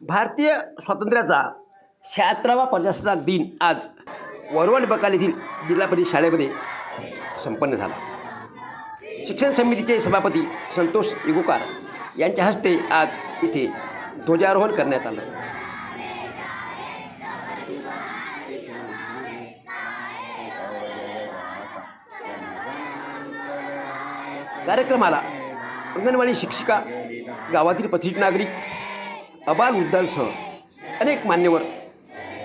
भारतीय स्वातंत्र्याचा शहात्तरावा प्रजासत्ताक दिन आज वरवण बकाल येथील जिल्हा परिषद शाळेमध्ये संपन्न झाला. शिक्षण समितीचे सभापती संतोष इगोकार यांच्या हस्ते आज इथे ध्वजारोहण करण्यात आलं. कार्यक्रमाला अंगणवाडी शिक्षिका गावातील प्रतिष्ठित नागरिक अबाल वृद्धांसह अनेक मान्यवर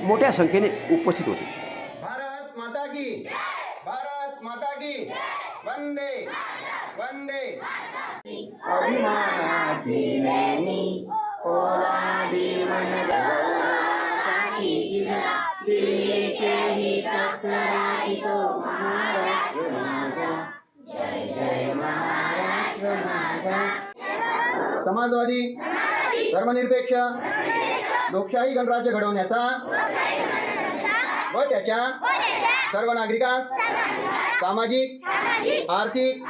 मोठ्या संख्येने उपस्थित होते. भारत माता की भारत माता की वंदे वंदे. अभिमानाची लेणी समाजवादी धर्मनिरपेक्ष. लोकशाही गणराज्य घडवण्याचा व त्याच्या सर्व नागरिकास सामाजिक आर्थिक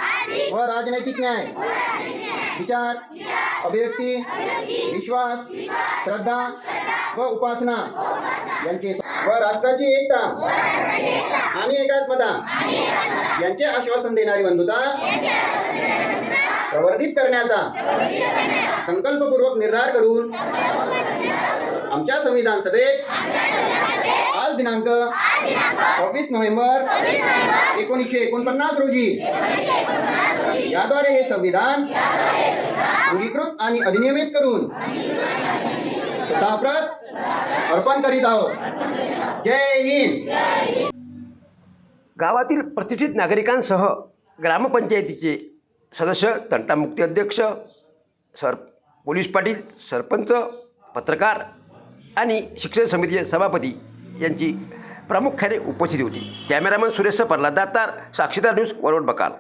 व राजनैतिक न्याय. विचार अभिव्यक्ती विश्वास श्रद्धा व उपासना यांचे व राष्ट्राची एकता आणि एकात्मता यांचे आश्वासन देणारी बंधुता प्रवर्धित करण्याचा संकल्पपूर्वक निर्धार करून आमच्या संविधान सभेत आज दिनांक सव्वीस नोव्हेंबर एकोणीसशे एकोणपन्नास रोजी याद्वारे हे संविधान अंगीकृत आणि अधिनियमित करून स्वतःप्रत अर्पण करीत आहोत. जय हिंद. गावातील प्रतिष्ठित नागरिकांसह ग्रामपंचायतीचे सदस्य तंटामुक्ती अध्यक्ष सर पोलीस पाटील सरपंच पत्रकार आणि शिक्षण समितीचे सभापती यांची प्रामुख्याने उपस्थिती होती. कॅमेरामन सुरेश प्रल्हाद दातार साक्षीदार न्यूज वरवड बकाल.